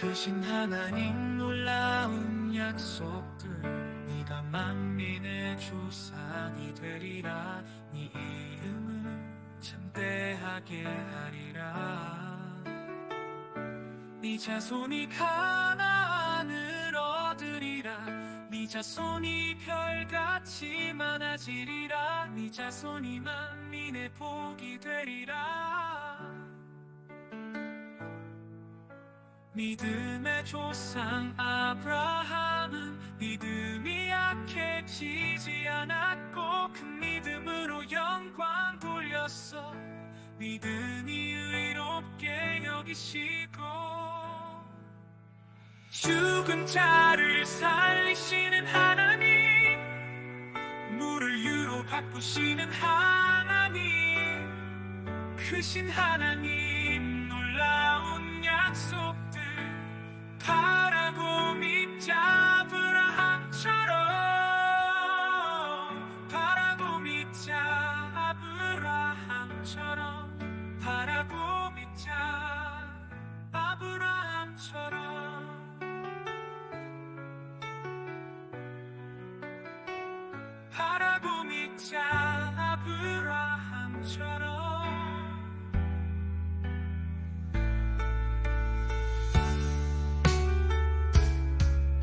크신 하나님 놀라운 약속들 네가 만민의 조상이 되리라. 네 이름을 참대하게 하리라. 네 자손이 가나안을 얻으리라. 네 자손이 별같이 많아지리라. 네 자손이 만민의 복이 되리라 믿음의 조상 아브라함은 믿음이 약해지지 않았고 그 믿음으로 영광 돌렸어. 믿음이 의롭게 여기시고 죽은 자를 살리시는 하나님 물을 유로 바꾸시는 하나님 크신 하나님 child.